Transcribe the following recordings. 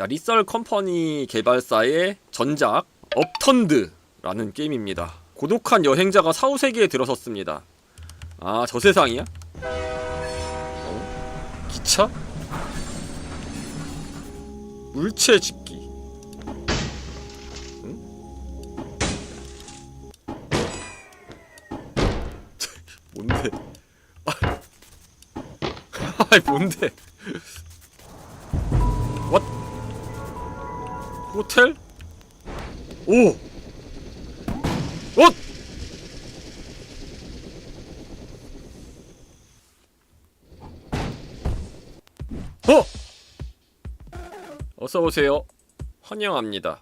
자, 리썰 컴퍼니 개발사의 전작 업턴드라는 게임입니다. 고독한 여행자가 사후 세계에 들어섰습니다. 아, 저 세상이야? 어? 기차? 물체 집기. 응? 뭔데? 아, 뭔데? What? 호텔? 오! 어? 어? 어서 오세요. 환영합니다.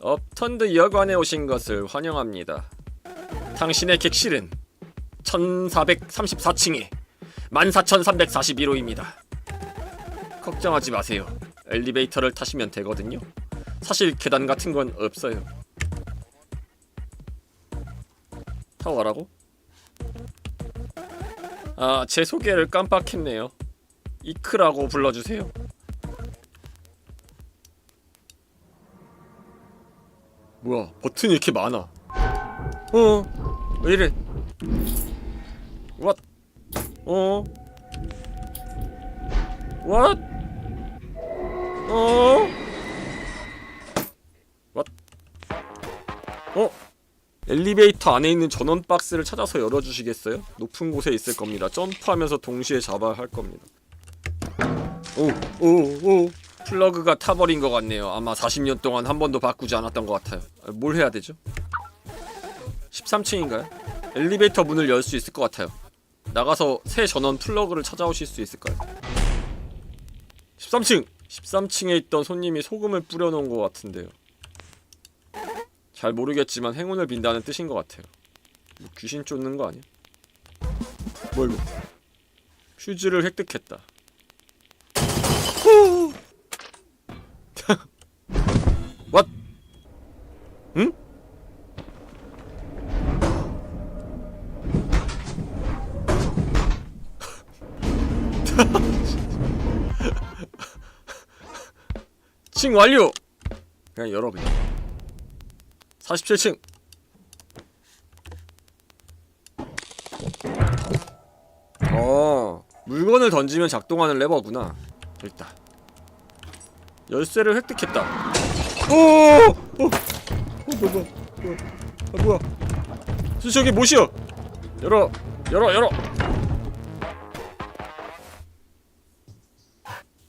업턴드 여관에 오신 것을 환영합니다. 당신의 객실은 1434층에 14341호입니다. 걱정하지 마세요. 엘리베이터를 타시면 되거든요. 사실 계단 같은 건 없어요. 타고 가라고? 아, 제 소개를 깜빡했네요. 이크라고 불러주세요. 뭐야, 버튼이 이렇게 많아. 어, 왜 이래? What? 어? What? 어? What? 어? 엘리베이터 안에 있는 전원 박스를 찾아서 열어주시겠어요? 높은 곳에 있을 겁니다. 점프하면서 동시에 잡아야 할 겁니다. 오, 오, 오. 플러그가 타버린 것 같네요. 아마 40년 동안 한 번도 바꾸지 않았던 것 같아요. 아, 뭘 해야 되죠? 13층인가요? 엘리베이터 문을 열 수 있을 것 같아요. 나가서 새 전원 플러그를 찾아오실 수 있을까요? 13층! 13층에 있던 손님이 소금을 뿌려놓은 것 같은데요. 잘 모르겠지만 행운을 빈다는 뜻인 것 같아요. 뭐 귀신 쫓는 거 아니야? 뭐 이거? 퓨즈를 획득했다. 후! 층 완료! 그냥 열어 그냥. 47층 어 물건을 던지면 작동하는 레버구나. 됐다. 열쇠를 획득했다. 오! 어! 어! 뭐야 뭐야. 아 뭐야. 저, 저기 못이여. 열어 열어 열어.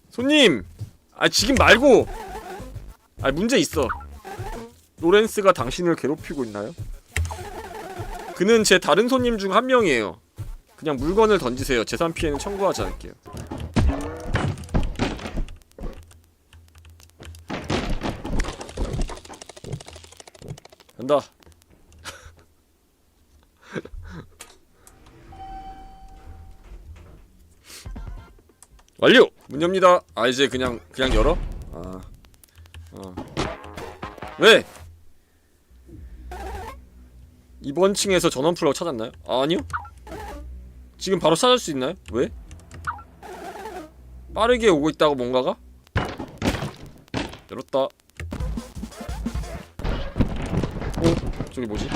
손님 아 지금 말고. 아 문제 있어. 로렌스가 당신을 괴롭히고 있나요? 그는 제 다른 손님 중 한 명이에요. 그냥 물건을 던지세요. 재산 피해는 청구하지 않을게요. 간다. 완료! 문 엽니다 아 이제 그냥 그냥 열어? 아 어. 왜? 이번 층에서 전원 플러그 찾았나요? 아, 아니요. 지금 바로 찾을 수 있나요? 왜? 빠르게 오고 있다고 뭔가가? 열었다. 어? 저기 뭐지?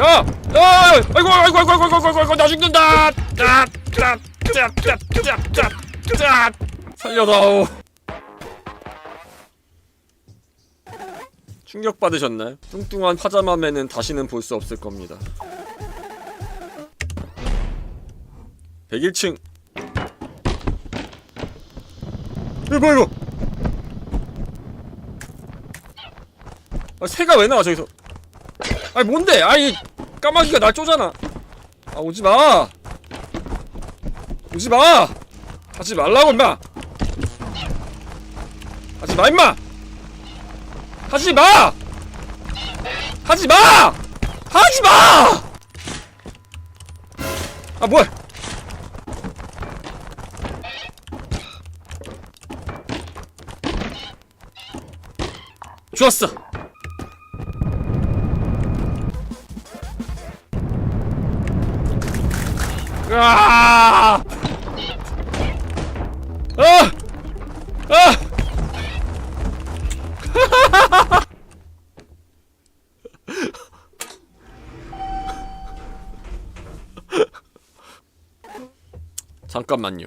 야! 야! 아이고 아이고 아이고 아이고 아이고 아이고 나 죽는다! 아! 짜! 짜! 짜! 짜! 짜! 짜! 살려다오. 충격받으셨나요? 뚱뚱한 파자마맨은 다시는 볼 수 없을 겁니다. 101층. 이거 뭐야 이거? 아, 새가 왜 나와 저기서? 아니 뭔데? 아이 까마귀가 날 쪼잖아. 아 오지 마. 오지 마. 하지 말라고 임마. 하지 마 임마. 하지 마! 하지 마! 하지 마! 아 뭐야? 좋았어. 아! 아! 아! 아! 잠깐만요.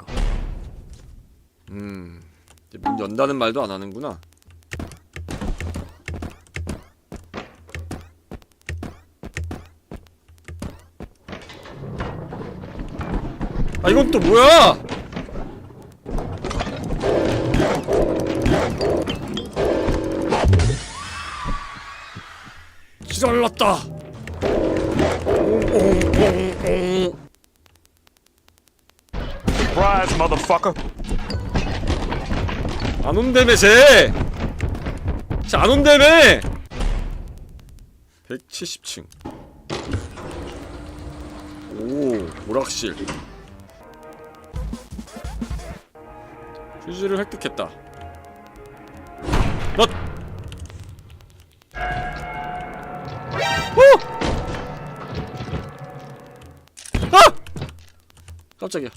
음, 문 연다는 말도 안 하는구나. 아 이건 또 뭐야? 옹옹옹옹. Surprise, motherfucker. 안 온다며 쟤! 쟤안 온다며! 170층 오 오락실 휴지를 획득했다 넛! 오! 아! 깜짝이야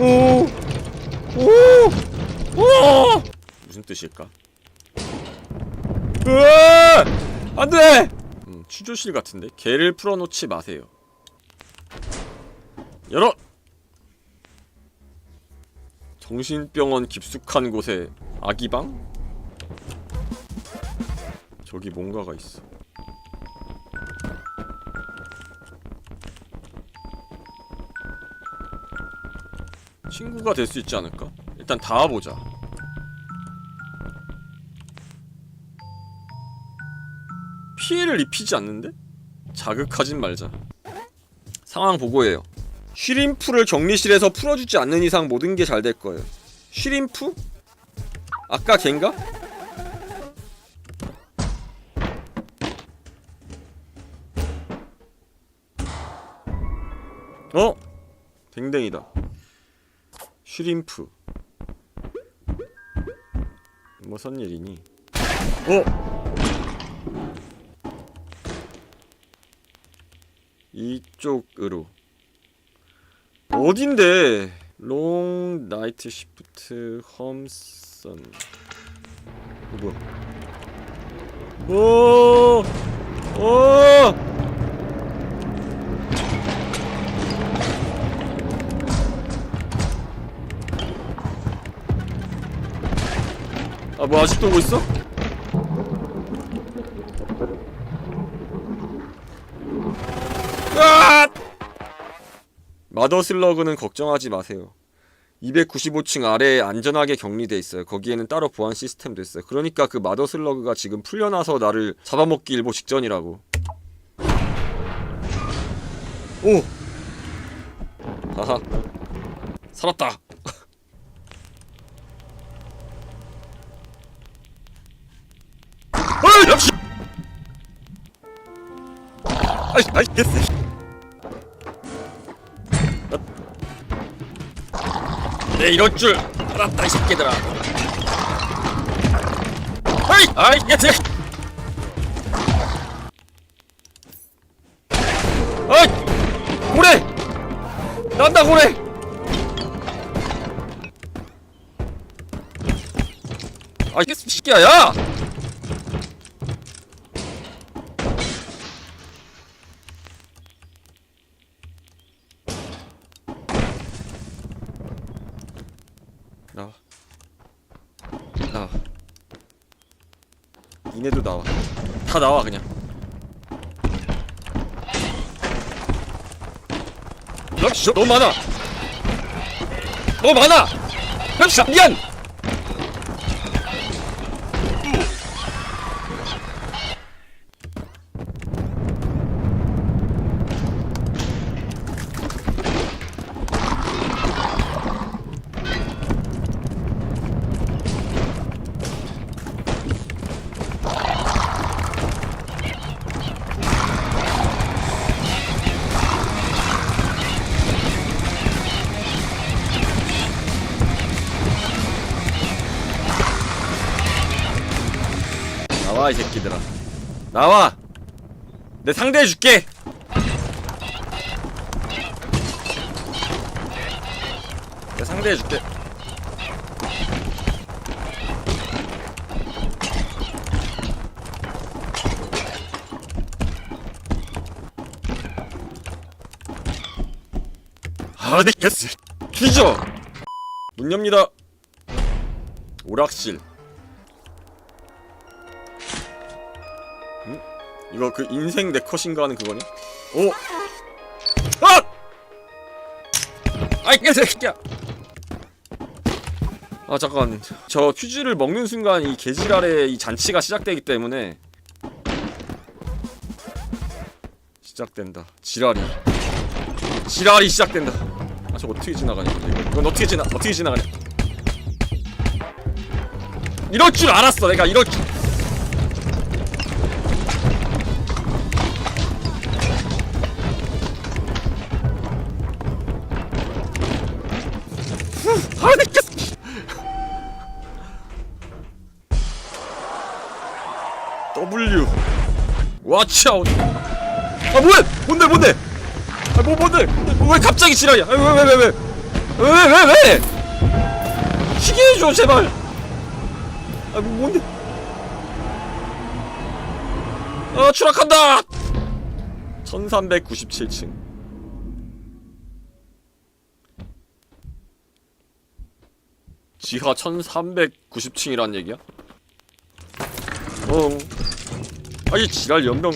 오! 오! 오! 무슨 뜻일까? 으아! 안 돼! 음, 취조실 같은데? 개를 풀어놓지 마세요. 열어! 정신병원 깊숙한 곳에 아기방? 저기 뭔가가 있어. 친구가 될 수 있지 않을까? 일단 닿아보자. 피해를 입히지 않는데? 자극하진 말자. 상황 보고해요. 쉬림프를 격리실에서 풀어주지 않는 이상 모든 게 잘 될 거예요. 쉬림프? 아까 걘가? 어? 댕댕이다. 쉬림프. 무슨 일이니? 어? 이쪽으로 어딘데? 롱 나이트 시프트 험선 어, 뭐야? 오! 오! 아, 뭐 아직도 오고 있어? 마더슬러그는 걱정하지 마세요. 295층 아래에 안전하게 격리돼 있어요. 거기에는 따로 보안 시스템도 있어요. 그러니까 그 마더슬러그가 지금 풀려나서 나를 잡아먹기 일보 직전이라고. 오! 하하. 살았다. 역시! 아이, 아이, 이럴 줄 알았다 이 새끼들아. 아이, 아이, 야, 쟤. 아이, 고래, 난다 고래. 아, 이게 새끼야, 야. 나와 나와 니네도 나와 다 나와 그냥. 너무 많아. 너무 많아. 미안 이 새끼들아. 나와. 내 상대해줄게. 내 상대해줄게. 하드캐스 뒤져. 문 엽니다. 오락실 이거 그 인생 내 컷인가 하는 그거니? 오! 아! 아이 개 새끼야 아 잠깐 저 퓨즈를 먹는 순간 이 개지랄의 이 잔치가 시작되기 때문에 시작된다 지랄이 지랄이 시작된다 아 저거 어떻게 지나가냐. 이건 어떻게 지나 어떻게 지나가냐 이럴 줄 알았어 내가 이럴 줄 W. 와치아 아 뭐야 뭔데 뭔데? 아 뭐 뭔데? 왜 갑자기 지랄이야? 아, 왜왜 왜 왜 왜 왜왜? 시계 해줘 제발. 아 뭐, 뭔데? 아 추락한다! 1397층. 지하 1390층이란 얘기야? 어 아이 지랄 연병.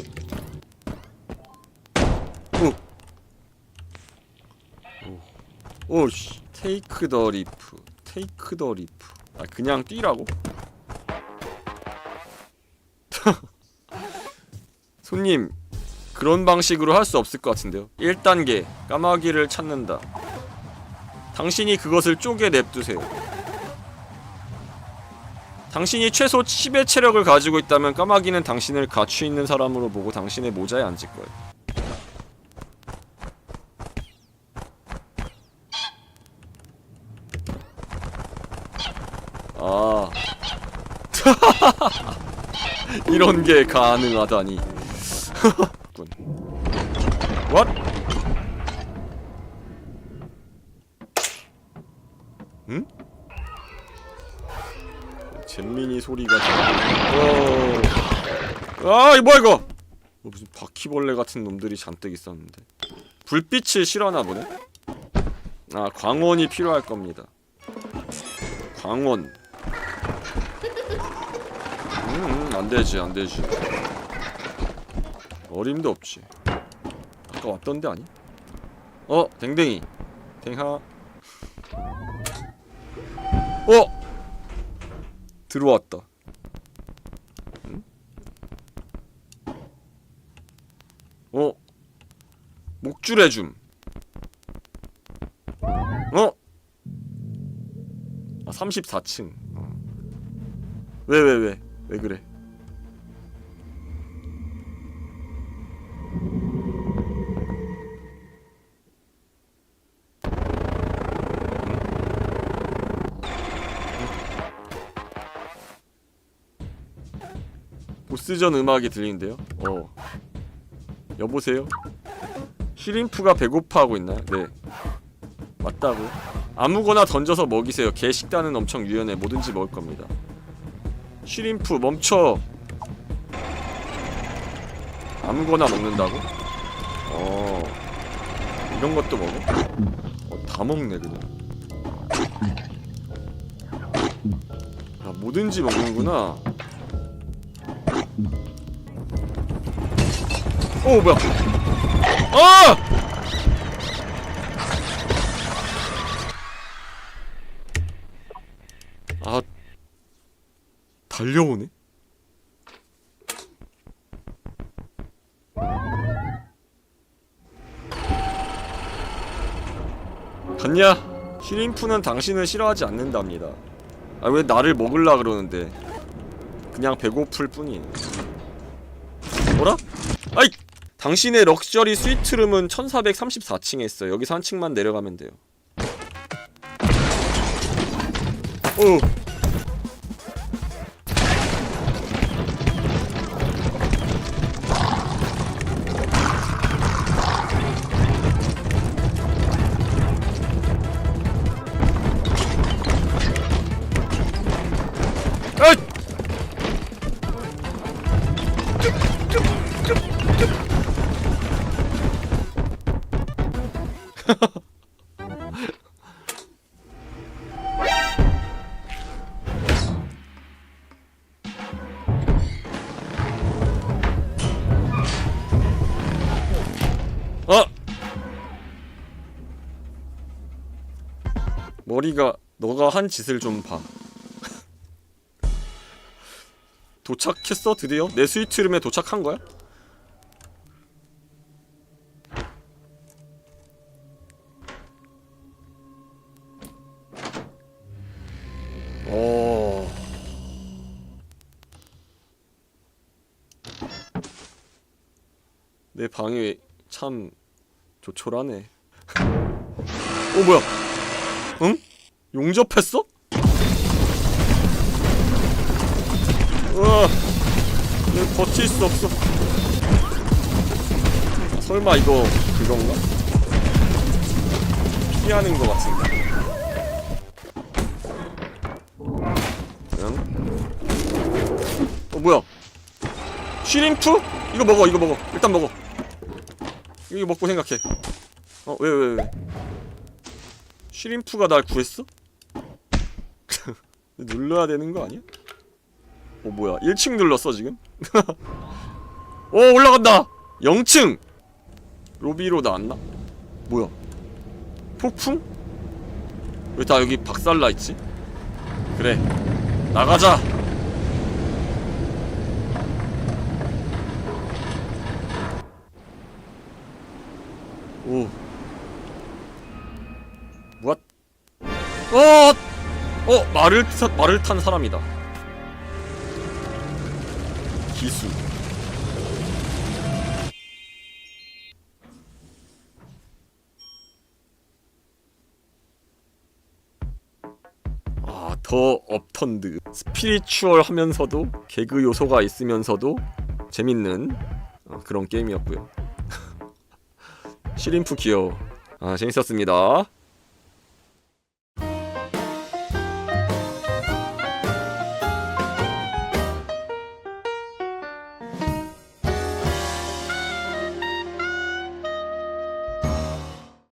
오. 오씨. 테이크 더 리프 테이크 더 리프 아 그냥 뛰라고? 손님 그런 방식으로 할 수 없을 것 같은데요. 1단계 까마귀를 찾는다. 당신이 그것을 쪼개 냅두세요 당신이 최소 10의 체력을 가지고 있다면 까마귀는 당신을 가치 있는 사람으로 보고 당신의 모자에 앉을 거예요. 아. 이런 게 가능하다니 소리가 어... 아, 이 뭐야 이거? 어, 무슨 바퀴벌레 같은 놈들이 잔뜩 있었는데. 불빛을 싫어하나 보네. 아, 광원이 필요할 겁니다. 광원. 음, 음, 안 되지, 안 되지. 어림도 없지. 아까 왔던 데 아니? 어, 댕댕이. 댕하. 어! 들어왔다. 응? 어? 목줄해 줌. 어? 아 34층. 어. 왜왜 왜? 왜 그래? 보스전 음악이 들리는데요? 어. 여보세요? 슈림프가 배고파하고 있나요? 네. 맞다고? 아무거나 던져서 먹이세요. 개 식단은 엄청 유연해. 뭐든지 먹을 겁니다. 슈림프 멈춰. 아무거나 먹는다고? 어. 이런 것도 먹어? 어, 다 먹네 그냥. 아, 뭐든지 먹는구나. 오 뭐야? 아! 아 달려오네. 갔냐? 슈림프는 당신을 싫어하지 않는답니다. 아 왜 나를 먹을라 그러는데? 그냥 배고플 뿐이에요. 뭐라? 당신의 럭셔리 스위트룸은 1434층에 있어요. 여기서 한 층만 내려가면 돼요. 오! 머리가 너가 한 짓을 좀 봐. 도착했어 드디어? 내 스위트룸에 도착한 거야? 오. 내 방이 참 조촐하네. 어 뭐야? 응? 용접했어? 으아, 내 버틸 수 없어. 설마 이거 그건가? 피하는 것 같은데. 응? 어 뭐야? 쉬림프? 이거 먹어, 이거 먹어. 일단 먹어. 이거 먹고 생각해. 어, 왜, 왜, 왜? 쉬림프가 날 구했어? 눌러야 되는 거 아니야? 어, 뭐야. 1층 눌렀어, 지금? 오, 올라간다! 0층! 로비로 나왔나? 뭐야? 폭풍? 왜 다 여기 박살나 있지? 그래. 나가자! 오. 어! 어, 말을 타, 말을 탄 사람이다. 기수. 아, 더 업턴드. 스피리추얼 하면서도 개그 요소가 있으면서도 재밌는 어, 그런 게임이었고요. 시림프 귀여워. 아, 재밌었습니다.